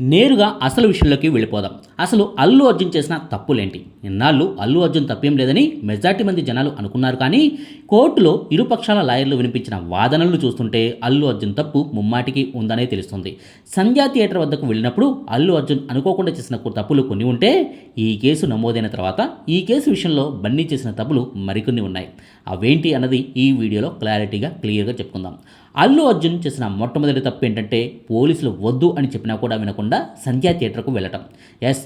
నేరుగా అసలు విషయంలోకి వెళ్ళిపోదాం. అసలు అల్లు అర్జున్ చేసిన తప్పులేంటి? ఇన్నాళ్ళు అల్లు అర్జున్ తప్పేం లేదని మెజార్టీ మంది జనాలు అనుకున్నారు కానీ కోర్టులో ఇరుపక్షాల లాయర్లు వినిపించిన వాదనలు చూస్తుంటే అల్లు అర్జున్ తప్పు ముమ్మాటికి ఉందనే తెలుస్తుంది. సంధ్యా థియేటర్ వద్దకు వెళ్ళినప్పుడు అల్లు అర్జున్ అనుకోకుండా చేసిన తప్పులు కొన్ని ఉంటే ఈ కేసు నమోదైన తర్వాత ఈ కేసు విషయంలో బన్నీ చేసిన తప్పులు మరికొన్ని ఉన్నాయి. అవేంటి అన్నది ఈ వీడియోలో క్లారిటీగా క్లియర్గా చెప్పుకుందాం. అల్లు అర్జున్ చేసిన మొట్టమొదటి తప్పు ఏంటంటే పోలీసులు వద్దు అని చెప్పినా కూడా వినకుండా సంధ్యా థియేటర్కు వెళ్ళటం. ఎస్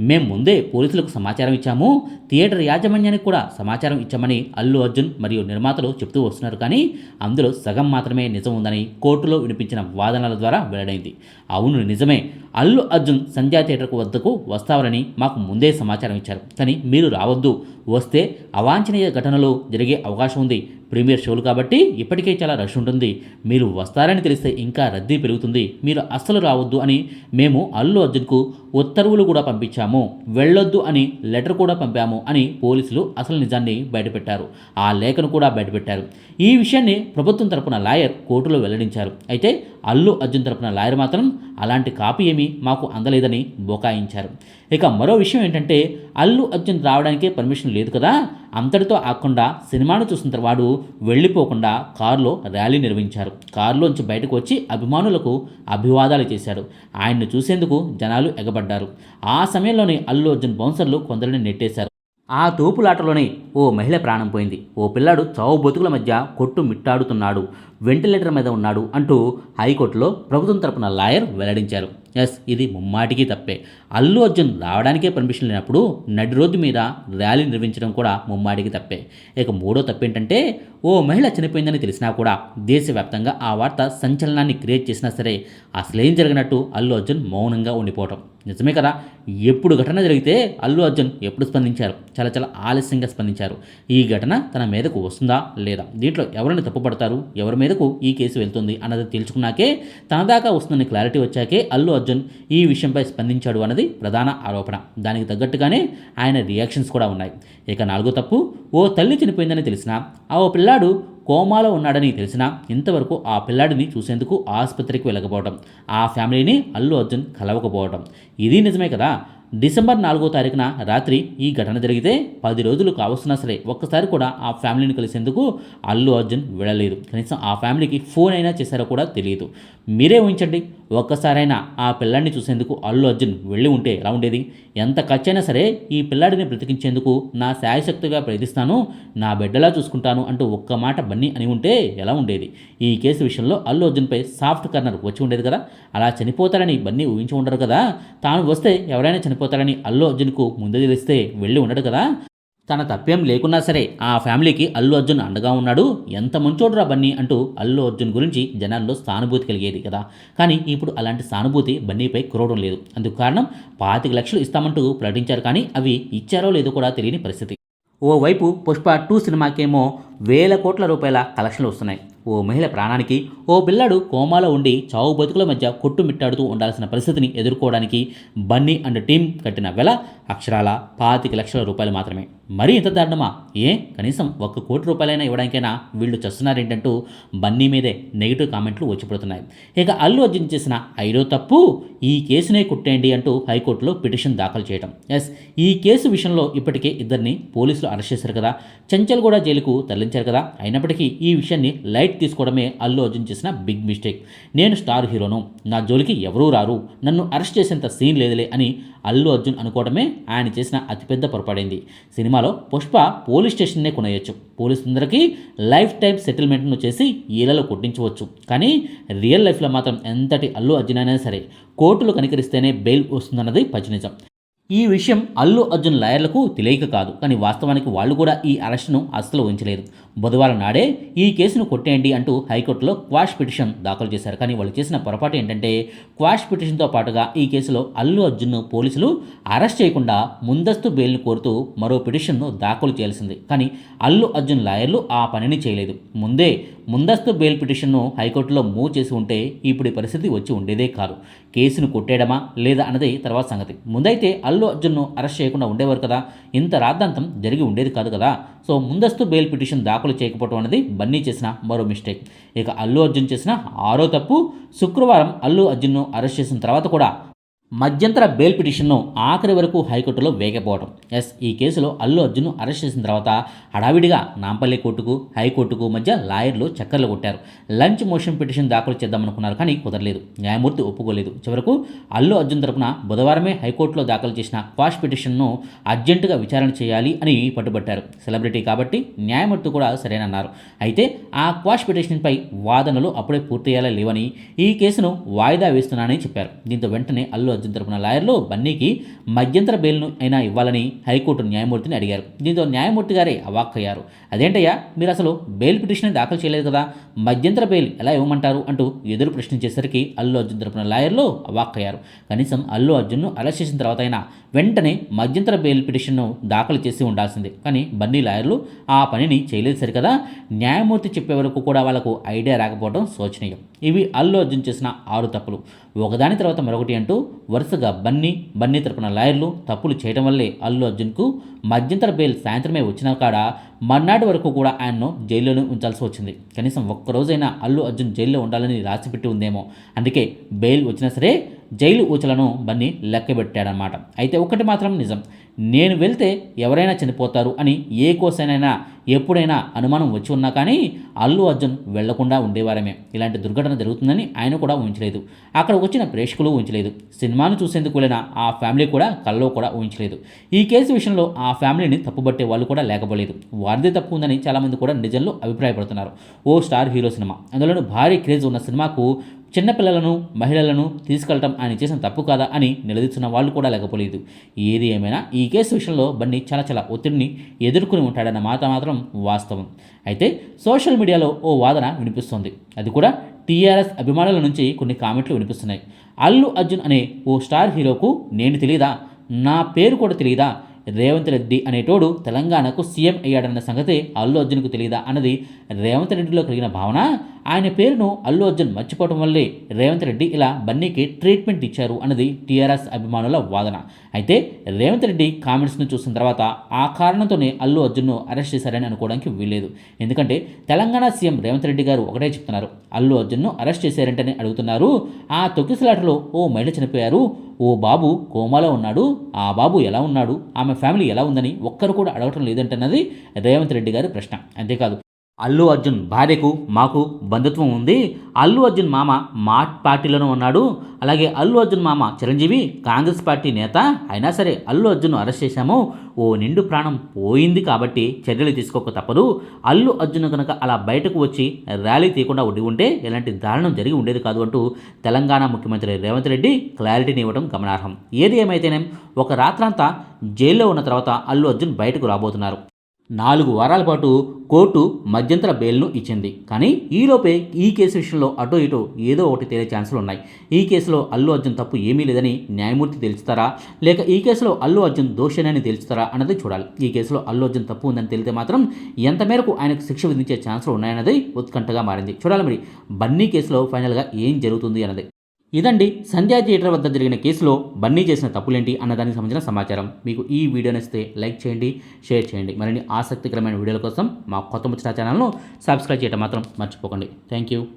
మేము ముందే పోలీసులకు సమాచారం ఇచ్చాము. థియేటర్ యాజమాన్యానికి కూడా సమాచారం ఇచ్చామని అల్లు అర్జున్ మరియు నిర్మాతలు చెప్తూ వస్తున్నారు. కానీ అందులో సగం మాత్రమే నిజం ఉందని కోర్టులో వినిపించిన వాదనల ద్వారా వెల్లడైంది. అవును నిజమే. అల్లు అర్జున్ సంధ్యా థియేటర్కు వద్దకు వస్తారని మాకు ముందే సమాచారం ఇచ్చారు. కానీ మీరు రావద్దు. వస్తే అవాంఛనీయ ఘటనలు జరిగే అవకాశం ఉంది. ప్రీమియర్ షోలు కాబట్టి ఇప్పటికే చాలా రష్ ఉంటుంది. మీరు వస్తారని తెలిస్తే ఇంకా రద్దీ పెరుగుతుంది. మీరు అస్సలు రావద్దు అని మేము అల్లు అర్జున్కు ఉత్తర్వులు కూడా పంపించాము. వెళ్ళొద్దు అని లెటర్ కూడా పంపాము అని పోలీసులు అసలు నిజాన్ని బయటపెట్టారు. ఆ లేఖను కూడా బయటపెట్టారు. ఈ విషయాన్ని ప్రభుత్వం తరపున లాయర్ కోర్టులో వెల్లడించారు. అయితే అల్లు అర్జున్ తరపున లాయర్ మాత్రం అలాంటి కాపీ ఏమీ మాకు అందలేదని బోకాయించారు. ఇక మరో విషయం ఏంటంటే అల్లు అర్జున్ రావడానికే పర్మిషన్ లేదు కదా అంతటితో ఆకుండా సినిమాను చూసిన వాడు వెళ్ళిపోకుండా కారులో ర్యాలీ నిర్వహించారు. కారులోంచి బయటకు వచ్చి అభిమానులకు అభివాదాలు చేశారు. ఆయన్ను చూసేందుకు జనాలు ఎగబడ్డారు. ఆ సమయంలోనే అల్లు అర్జున్ బౌన్సర్లు కొందరిని నెట్టేశారు. ఆ తోపులాటలోనే ఓ మహిళ ప్రాణం పోయింది. ఓ పిల్లాడు చావు బతుకుల మధ్య కొట్టు మిట్టాడుతున్నాడు. వెంటిలేటర్ మీద ఉన్నాడు అంటూ హైకోర్టులో ప్రభుత్వం తరపున లాయర్ వెల్లడించారు. ఎస్ ఇది ముమ్మాటికి తప్పే. అల్లు అర్జున్ రావడానికే పర్మిషన్ లేనప్పుడు నడి రోడ్డు మీద ర్యాలీ నిర్వహించడం కూడా ముమ్మాటికి తప్పే. ఇక మూడో తప్పేంటంటే ఓ మహిళ చనిపోయిందని తెలిసినా కూడా దేశవ్యాప్తంగా ఆ వార్త సంచలనాన్ని క్రియేట్ చేసినా సరే అసలేం జరిగినట్టు అల్లు అర్జున్ మౌనంగా ఉండిపోవటం. నిజమే కదా? ఎప్పుడు ఘటన జరిగితే అల్లు అర్జున్ ఎప్పుడు స్పందించారు? చాలా చాలా ఆలస్యంగా స్పందించారు. ఈ ఘటన తన మీదకు వస్తుందా లేదా? దీంట్లో ఎవరిని తప్పుపడతారు ఎవరి మీదకు ఈ కేసు వెళ్తుంది అన్నది తెలుసుకున్నాకే తన దాకా వస్తుందని క్లారిటీ వచ్చాకే అల్లు అర్జున్ ఈ విషయంపై స్పందించాడు అన్నది ప్రధాన ఆరోపణ. దానికి తగ్గట్టుగానే ఆయన రియాక్షన్స్ కూడా ఉన్నాయి. ఇక నాలుగో తప్పు ఓ తల్లి చనిపోయిందని తెలిసినా ఆ ఓ పిల్లాడు కోమాలో ఉన్నాడని తెలిసినా ఇంతవరకు ఆ పిల్లాడిని చూసేందుకు ఆసుపత్రికి వెళ్ళకపోవడం ఆ ఫ్యామిలీని అల్లు అర్జున్ కలవకపోవడం ఇది నిజమే కదా. డిసెంబర్ నాలుగో తారీఖున రాత్రి ఈ ఘటన జరిగితే పది రోజులు కావస్తున్నా సరే ఒక్కసారి కూడా ఆ ఫ్యామిలీని కలిసేందుకు అల్లు అర్జున్ వెళ్ళలేదు. కనీసం ఆ ఫ్యామిలీకి ఫోన్ అయినా చేశారో కూడా తెలియదు. మీరే ఊహించండి ఒక్కసారైనా ఆ పిల్లాడిని చూసేందుకు అల్లు అర్జున్ వెళ్ళి ఉంటే ఎలా ఉండేది? ఎంత ఖర్చైనా సరే ఈ పిల్లాడిని బ్రతికించేందుకు నా శాయశక్తిగా ప్రయత్నిస్తాను నా బిడ్డలా చూసుకుంటాను అంటూ ఒక్క మాట బన్నీ అని ఉంటే ఎలా ఉండేది? ఈ కేసు విషయంలో అల్లు అర్జున్పై సాఫ్ట్ కార్నర్ వచ్చి ఉండేది కదా? అలా చనిపోతారని బన్నీ ఊహించి ఉండరు కదా? తాను వస్తే ఎవరైనా చనిపోతారని అల్లు అర్జున్కు ముందే తెలిస్తే వెళ్ళి ఉండడు కదా? తన తప్పేం లేకున్నా సరే ఆ ఫ్యామిలీకి అల్లు అర్జున్ అండగా ఉన్నాడు. ఎంత మంచోడురా బన్నీ అంటూ అల్లు అర్జున్ గురించి జనాల్లో సానుభూతి కలిగేది కదా. కానీ ఇప్పుడు అలాంటి సానుభూతి బన్నీపై కురవడం లేదు. అందుకు కారణం పాతిక లక్షలు ఇస్తామంటూ ప్రకటించారు కానీ అవి ఇచ్చారో లేదో కూడా తెలియని పరిస్థితి. ఓవైపు పుష్ప టూ సినిమాకేమో వేల కోట్ల రూపాయల కలెక్షన్లు వస్తున్నాయి. ఓ మహిళ ప్రాణానికి ఓ పిల్లాడు కోమాలో ఉండి చావు బతుకుల మధ్య కొట్టుమిట్టాడుతూ ఉండాల్సిన పరిస్థితిని ఎదుర్కోవడానికి బన్నీ అండ్ టీం కట్టిన వెల అక్షరాల పాతిక లక్షల రూపాయలు మాత్రమే. మరీ ఇంత దారుణమా? ఏ? కనీసం ఒక్క కోటి రూపాయలైనా ఇవ్వడానికైనా వీళ్ళు చస్తున్నారేంటంటూ బన్నీ మీదే నెగిటివ్ కామెంట్లు వచ్చిపడుతున్నాయి. ఇక అల్లు అర్జున్ చేసిన ఐదో తప్పు ఈ కేసునే కుట్టేయండి అంటూ హైకోర్టులో పిటిషన్ దాఖలు చేయడం ఎస్ ఈ కేసు విషయంలో ఇప్పటికే ఇద్దరిని పోలీసులు అరెస్ట్ చేశారు కదా. చంచల్ కూడా జైలుకు తరలించారు కదా. అయినప్పటికీ ఈ విషయాన్ని లైట్ తీసుకోవడమే అల్లు అర్జున్ చేసిన బిగ్ మిస్టేక్. నేను స్టార్ హీరోను. నా జోలికి ఎవరూ రారు. నన్ను అరెస్ట్ చేసేంత సీన్ లేదులే అని అల్లు అర్జున్ అనుకోవడమే ఆయన చేసిన అతిపెద్ద పొరపడింది. సినిమాలో పుష్ప పోలీస్ స్టేషన్నే కొనేయచ్చు. పోలీసులందరికీ లైఫ్ టైం సెటిల్మెంట్ను చేసి ఈలలో కొట్టించవచ్చు. కానీ రియల్ లైఫ్లో మాత్రం ఎంతటి అల్లు అర్జున్ అయినా సరే కోర్టులు కనికరిస్తేనే బెయిల్ వస్తుందన్నది పచ్చినిజం ఈ విషయం అల్లు అర్జున్ లాయర్లకు తెలియక కాదు. కానీ వాస్తవానికి వాళ్ళు కూడా ఈ అరెస్టును అస్సలు ఉంచలేదు బుధవారం నాడే ఈ కేసును కొట్టేయండి అంటూ హైకోర్టులో క్వాష్ పిటిషన్ దాఖలు చేశారు. కానీ వాళ్ళు చేసిన పొరపాటు ఏంటంటే క్వాష్ పిటిషన్తో పాటుగా ఈ కేసులో అల్లు అర్జున్ను పోలీసులు అరెస్ట్ చేయకుండా ముందస్తు బెయిల్ను కోరుతూ మరో పిటిషన్ను దాఖలు చేయాల్సింది. కానీ అల్లు అర్జున్ లాయర్లు ఆ పనిని చేయలేదు. ముందే ముందస్తు బెయిల్ పిటిషన్ను హైకోర్టులో మూవ్ చేసి ఉంటే ఇప్పుడు ఈ పరిస్థితి వచ్చి ఉండేదే కాదు. కేసును కొట్టేయడమా లేదా అన్నది తర్వాత సంగతి. ముందైతే అల్లు అర్జున్ను అరెస్ట్ చేయకుండా ఉండేవారు కదా. ఇంత రాద్ధాంతం జరిగి ఉండేది కాదు కదా. సో ముందస్తు బెయిల్ పిటిషన్ దాఖలు చేయకపోవడం అనేది బన్నీ చేసిన మరో మిస్టేక్ ఇక అల్లు అర్జున్ చేసిన ఆరో తప్పు శుక్రవారం అల్లు అర్జున్ను అరెస్ట్ చేసిన తర్వాత కూడా మధ్యంతర బెయిల్ పిటిషన్ను ఆఖరి వరకు హైకోర్టులో వేయకపోవడం ఎస్ ఈ కేసులో అల్లు అర్జున్ను అరెస్ట్ చేసిన తర్వాత హడావిడిగా నాంపల్లి కోర్టుకు హైకోర్టుకు మధ్య లాయర్లు చక్కర్లు కొట్టారు. లంచ్ మోషన్ పిటిషన్ దాఖలు చేద్దామనుకున్నారు కానీ కుదరలేదు. న్యాయమూర్తి ఒప్పుకోలేదు. చివరకు అల్లు అర్జున్ తరపున బుధవారమే హైకోర్టులో దాఖలు చేసిన క్వాష్ పిటిషన్ను అర్జెంటుగా విచారణ చేయాలి అని పట్టుబట్టారు. సెలబ్రిటీ కాబట్టి న్యాయమూర్తి కూడా సరేనన్నారు. అయితే ఆ క్వాష్ పిటిషన్పై వాదనలు అప్పుడే పూర్తయ్యేలా లేవని ఈ కేసును వాయిదా వేస్తున్నానని చెప్పారు. దీంతో వెంటనే అల్లు అర్జున్ తరపున లాయర్లు బన్నీకి మధ్యంతర బెయిల్ను అయినా ఇవ్వాలని హైకోర్టు న్యాయమూర్తిని అడిగారు. దీంతో న్యాయమూర్తి గారే అవాక్కయ్యారు. అదేంటయ్యా? మీరు అసలు బెయిల్ పిటిషన్ దాఖలు చేయలేదు కదా? మధ్యంతర బెయిల్ ఎలా ఇవ్వమంటారు? అంటూ ఎదురు ప్రశ్నించేసరికి అల్లు అర్జున్ తరపున లాయర్లు అవాక్కయ్యారు. కనీసం అల్లు అర్జున్ను అరెస్ట్ చేసిన తర్వాత అయినా వెంటనే మధ్యంతర బెయిల్ పిటిషన్ను దాఖలు చేసి ఉండాల్సిందే. కానీ బన్నీ లాయర్లు ఆ పనిని చేయలేదు సరికదా? న్యాయమూర్తి చెప్పే వరకు కూడా వాళ్ళకు ఐడియా రాకపోవడం శోచనీయం. ఇవి అల్లు అర్జున్ చేసిన ఆరు తప్పులు. ఒకదాని తర్వాత మరొకటి అంటూ వరుసగా బన్నీ బన్నీ తరపున లాయర్లు తప్పులు చేయడం వల్లే అల్లు అర్జున్కు మధ్యంతర బెయిల్ సాయంత్రమే వచ్చినా కాడ మర్నాటి వరకు కూడా ఆయన్ను జైల్లోనే ఉంచాల్సి వచ్చింది. కనీసం ఒక్కరోజైనా అల్లు అర్జున్ జైల్లో ఉండాలని రాసిపెట్టి ఉందేమో. అందుకే బెయిల్ వచ్చినా సరే జైలు ఊచలను బన్నీ లెక్కబెట్టాడనమాట అయితే ఒకటి మాత్రం నిజం. నేను వెళ్తే ఎవరైనా చనిపోతారు అని ఏ కోసైనా ఎప్పుడైనా అనుమానం వచ్చి ఉన్నా కానీ అల్లు అర్జున్ వెళ్ళకుండా ఉండేవారమే. ఇలాంటి దుర్ఘటన జరుగుతుందని ఆయన కూడా ఊహించలేదు. అక్కడ వచ్చిన ప్రేక్షకులు ఊహించలేదు. సినిమాను చూసేందుకు వెళ్ళిన ఆ ఫ్యామిలీ కూడా కల్లో కూడా ఊహించలేదు. ఈ కేసు విషయంలో ఆ ఫ్యామిలీని తప్పుబట్టే వాళ్ళు కూడా లేకపోలేదు. వారిదే తప్పు ఉందని చాలామంది కూడా నిజంలో అభిప్రాయపడుతున్నారు. ఓ స్టార్ హీరో సినిమా. అందులోనూ భారీ క్రేజ్ ఉన్న సినిమాకు చిన్నపిల్లలను మహిళలను తీసుకెళ్ళటం ఆయన చేసిన తప్పు కాదా అని నిలదీస్తున్న వాళ్ళు కూడా లేకపోలేదు. ఏది ఏమైనా ఈ కేసు విషయంలో బండి చాలా చాలా ఒత్తిడిని ఎదుర్కొని ఉంటాడన్న మాట మాత్రం వాస్తవం. అయితే సోషల్ మీడియాలో ఓ వాదన వినిపిస్తోంది. అది కూడా టీఆర్ఎస్ అభిమానుల నుంచి కొన్ని కామెంట్లు వినిపిస్తున్నాయి. అల్లు అర్జున్ అనే ఓ స్టార్ హీరోకు నేను తెలియదా నా పేరు కూడా తెలియదా రేవంత్ రెడ్డి అనేటోడు తెలంగాణకు సీఎం అయ్యాడన్న సంగతి అల్లు అర్జున్కు తెలియదా అన్నది రేవంత్ రెడ్డిలో కలిగిన భావన? ఆయన పేరును అల్లు అర్జున్ మర్చిపోవడం వల్లే రేవంత్ రెడ్డి ఇలా బన్నీకి ట్రీట్మెంట్ ఇచ్చారు అన్నది టీఆర్ఎస్ అభిమానుల వాదన. అయితే రేవంత్ రెడ్డి కామెంట్స్ను చూసిన తర్వాత ఆ కారణంతోనే అల్లు అర్జున్ను అరెస్ట్ చేశారని అనుకోవడానికి వీల్లేదు. ఎందుకంటే తెలంగాణ సీఎం రేవంత్ రెడ్డి గారు ఒకటే చెప్తున్నారు. అల్లు అర్జున్ను అరెస్ట్ చేశారంటని అడుగుతున్నారు. ఆ తొక్కిసలాటలో ఓ మహిళ చనిపోయారు. ఓ బాబు కోమాలో ఉన్నాడు ఆ బాబు ఎలా ఉన్నాడు ఆమె ఫ్యామిలీ ఎలా ఉందని ఒక్కరు కూడా అడగటం లేదంటున్నది రేవంత్ రెడ్డి గారి ప్రశ్న. అంతేకాదు అల్లు అర్జున్ భార్యకు మాకు బంధుత్వం ఉంది. అల్లు అర్జున్ మామ మా పార్టీలోనూ ఉన్నాడు. అలాగే అల్లు అర్జున్ మామ చిరంజీవి కాంగ్రెస్ పార్టీ నేత. అయినా సరే అల్లు అర్జున్ అరెస్ట్ చేశాము. ఓ నిండు ప్రాణం పోయింది కాబట్టి చర్యలు తీసుకోక తప్పదు. అల్లు అర్జున్ కనుక అలా బయటకు వచ్చి ర్యాలీ తీయకుండా ఉండి ఉంటే ఎలాంటి దారుణం జరిగి ఉండేది కాదు అంటూ తెలంగాణ ముఖ్యమంత్రి రేవంత్ రెడ్డి క్లారిటీని ఇవ్వడం గమనార్హం. ఏది ఏమైతేనేం ఒక రాత్రంతా జైల్లో ఉన్న తర్వాత అల్లు అర్జున్ బయటకు రాబోతున్నారు. నాలుగు వారాల పాటు కోర్టు మధ్యంతర బెయిల్ను ఇచ్చింది. కానీ ఈలోపే ఈ కేసు విషయంలో అటో ఇటో ఏదో ఒకటి తేలే ఛాన్సులు ఉన్నాయి. ఈ కేసులో అల్లు అర్జున్ తప్పు ఏమీ లేదని న్యాయమూర్తి తెలుస్తారా? లేక ఈ కేసులో అల్లు అర్జున్ దోషణని తెలుస్తారా అన్నది చూడాలి. ఈ కేసులో అల్లు అర్జున్ తప్పు ఉందని తెలితే మాత్రం ఎంత మేరకు ఆయనకు శిక్ష విధించే ఛాన్సులు ఉన్నాయన్నది ఉత్కంఠగా మారింది. చూడాలి మరి బన్నీ కేసులో ఫైనల్గా ఏం జరుగుతుంది అన్నది. ఇదండి సంధ్యా థియేటర్ వద్ద జరిగిన కేసులో బన్నీ చేసిన తప్పులేంటి అన్నదానికి సంబంధించిన సమాచారం. మీకు ఈ వీడియో నచ్చితే లైక్ చేయండి షేర్ చేయండి. మరిన్ని ఆసక్తికరమైన వీడియోల కోసం మా కొత్త ముచ్చిన ఛానల్ను సబ్స్క్రైబ్ చేయడం మాత్రం మర్చిపోకండి. Thank you